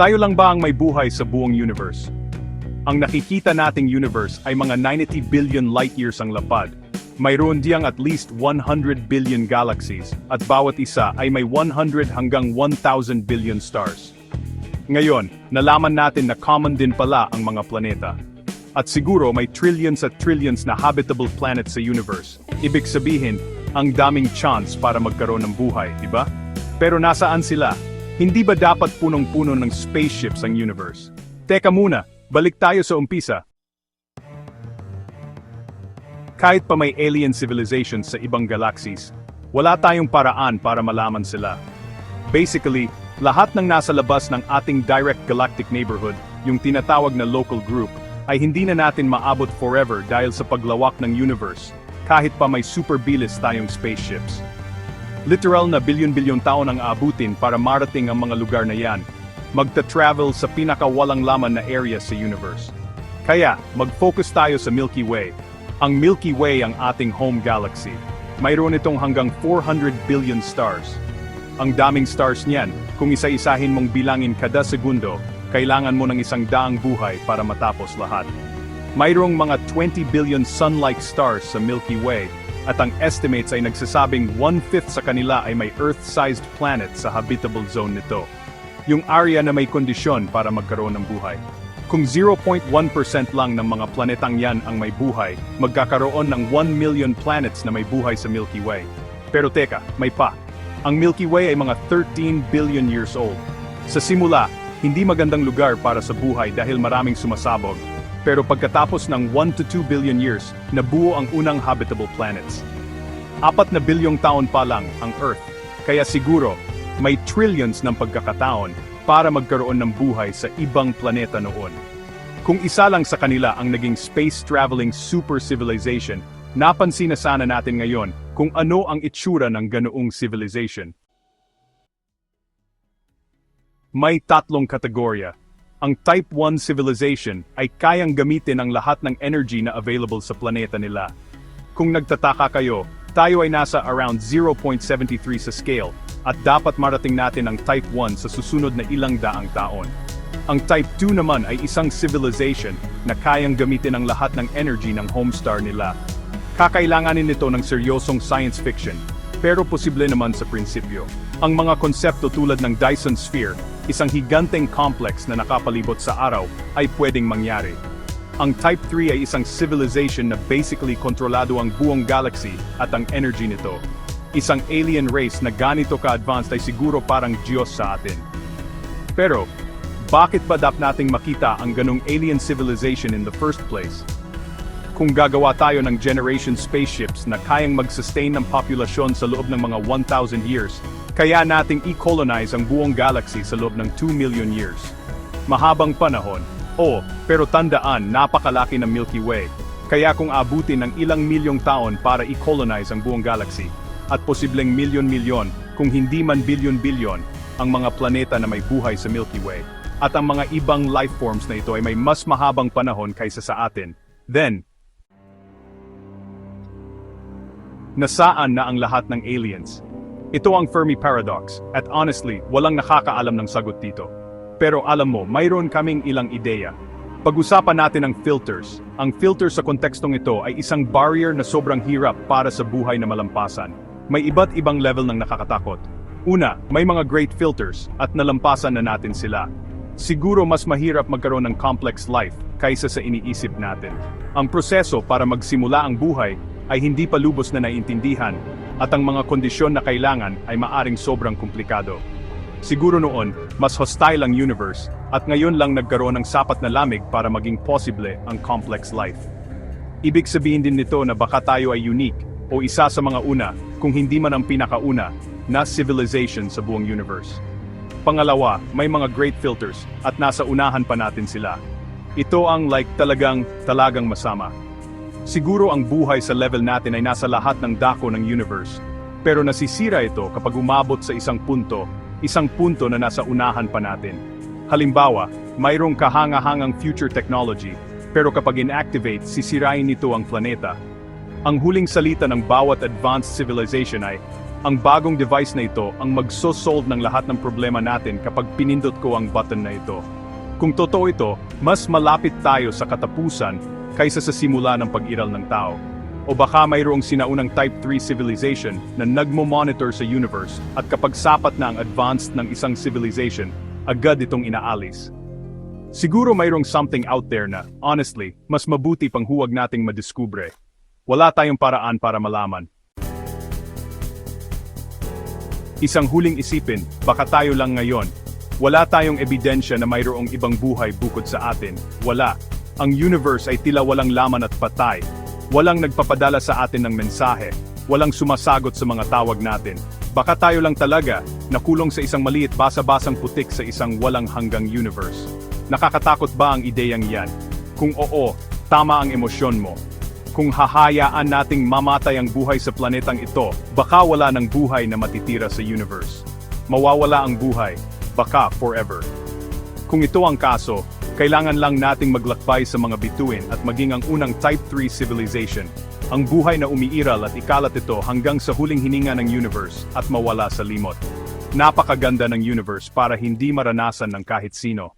Tayo lang ba ang may buhay sa buong universe? Ang nakikita nating universe ay mga 90 billion light years ang lapad. Mayroon diyang at least 100 billion galaxies, at bawat isa ay may 100 hanggang 1,000 billion stars. Ngayon, nalaman natin na common din pala ang mga planeta. At siguro may trillions at trillions na habitable planets sa universe. Ibig sabihin, ang daming chance para magkaroon ng buhay, di ba? Pero nasaan sila? Hindi ba dapat punong-puno ng spaceships ang universe? Teka muna, balik tayo sa umpisa. Kahit pa may alien civilizations sa ibang galaxies, wala tayong paraan para malaman sila. Basically, lahat ng nasa labas ng ating direct galactic neighborhood, yung tinatawag na local group, ay hindi na natin maabot forever dahil sa paglawak ng universe, kahit pa may super bilis tayong spaceships. Literal na bilyon-bilyon taon ang aabutin para marating ang mga lugar na yan, magta-travel sa pinakawalang laman na area sa universe. Kaya, mag-focus tayo sa Milky Way. Ang Milky Way ang ating home galaxy. Mayroon itong hanggang 400 billion stars. Ang daming stars niyan, kung isa-isahin mong bilangin kada segundo, kailangan mo ng isang daang buhay para matapos lahat. Mayroong mga 20 billion sun-like stars sa Milky Way, at ang estimates ay nagsasabing one-fifth sa kanila ay may Earth-sized planet sa habitable zone nito. Yung area na may kondisyon para magkaroon ng buhay. Kung 0.1% lang ng mga planetang yan ang may buhay, magkakaroon ng 1 million planets na may buhay sa Milky Way. Pero teka, may pa. Ang Milky Way ay mga 13 billion years old. Sa simula, hindi magandang lugar para sa buhay dahil maraming sumasabog. Pero pagkatapos ng 1 to 2 billion years, nabuo ang unang habitable planets. Apat na bilyong taon pa lang ang Earth, kaya siguro, may trillions ng pagkakataon para magkaroon ng buhay sa ibang planeta noon. Kung isa lang sa kanila ang naging space-traveling super civilization, napansin na sana natin ngayon kung ano ang itsura ng ganoong civilization. May tatlong kategorya. Ang Type 1 civilization ay kayang gamitin ang lahat ng energy na available sa planeta nila. Kung nagtataka kayo, tayo ay nasa around 0.73 sa scale, at dapat marating natin ang Type 1 sa susunod na ilang daang taon. Ang Type 2 naman ay isang civilization na kayang gamitin ang lahat ng energy ng homestar nila. Kakailanganin nito ng seryosong science fiction, pero posible naman sa prinsipyo. Ang mga konsepto tulad ng Dyson Sphere, isang higanteng complex na nakapalibot sa araw, ay pwedeng mangyari. Ang Type 3 ay isang civilization na basically kontrolado ang buong galaxy at ang energy nito. Isang alien race na ganito ka-advanced ay siguro parang Diyos sa atin. Pero, bakit ba dap nating makita ang ganong alien civilization in the first place? Kung gagawa tayo ng generation spaceships na kayang mag-sustain ng populasyon sa loob ng mga 1,000 years, kaya nating i-colonize ang buong galaxy sa loob ng 2 million years. Mahabang panahon, o, pero tandaan napakalaki ng Milky Way, kaya kung abutin ng ilang milyong taon para i-colonize ang buong galaxy, at posibleng milyon-milyon, kung hindi man bilyon-bilyon, ang mga planeta na may buhay sa Milky Way, at ang mga ibang life forms na ito ay may mas mahabang panahon kaysa sa atin, then, nasaan na ang lahat ng aliens? Ito ang Fermi Paradox, at honestly, walang nakakaalam ng sagot dito. Pero alam mo, mayroon kaming ilang ideya. Pag-usapan natin ang filters. Ang filter sa kontekstong ito ay isang barrier na sobrang hirap para sa buhay na malampasan. May iba't ibang level ng nakakatakot. Una, may mga great filters, at nalampasan na natin sila. Siguro mas mahirap magkaroon ng complex life kaysa sa iniisip natin. Ang proseso para magsimula ang buhay ay hindi pa lubos na naiintindihan, at ang mga kondisyon na kailangan ay maaring sobrang komplikado. Siguro noon, mas hostile ang universe, at ngayon lang nagkaroon ng sapat na lamig para maging posible ang complex life. Ibig sabihin din nito na baka tayo ay unique, o isa sa mga una, kung hindi man ang pinakauna, na civilization sa buong universe. Pangalawa, may mga great filters, at nasa unahan pa natin sila. Ito ang like talagang, talagang masama. Siguro ang buhay sa level natin ay nasa lahat ng dako ng universe. Pero nasisira ito kapag umabot sa isang punto, isang punto na nasa unahan pa natin. Halimbawa, mayroong kahanga-hangang future technology, pero kapag inactivate, sisirain nito ang planeta. Ang huling salita ng bawat advanced civilization ay, Ang bagong device na ito ang magso-solve ng lahat ng problema natin kapag pinindot ko ang button na ito. Kung totoo ito, mas malapit tayo sa katapusan kaysa sa simula ng pag-iral ng tao. O baka mayroong sinaunang Type 3 civilization na nagmo-monitor sa universe at kapag sapat na ang advanced ng isang civilization, agad itong inaalis. Siguro mayroong something out there na, honestly, mas mabuti pang huwag nating madiskubre. Wala tayong paraan para malaman. Isang huling isipin, baka tayo lang ngayon. Wala tayong ebidensya na mayroong ibang buhay bukod sa atin. Wala. Ang universe ay tila walang laman at patay. Walang nagpapadala sa atin ng mensahe. Walang sumasagot sa mga tawag natin. Baka tayo lang talaga, nakulong sa isang maliit basa-basang putik sa isang walang hanggang universe. Nakakatakot ba ang ideyang yan? Kung oo, tama ang emosyon mo. Kung hahayaan nating mamatay ang buhay sa planetang ito, baka wala ng buhay na matitira sa universe. Mawawala ang buhay, baka forever. Kung ito ang kaso, kailangan lang nating maglakbay sa mga bituin at maging ang unang Type 3 civilization. Ang buhay na umiiral at ikalat ito hanggang sa huling hininga ng universe at mawala sa limot. Napakaganda ng universe para hindi maranasan ng kahit sino.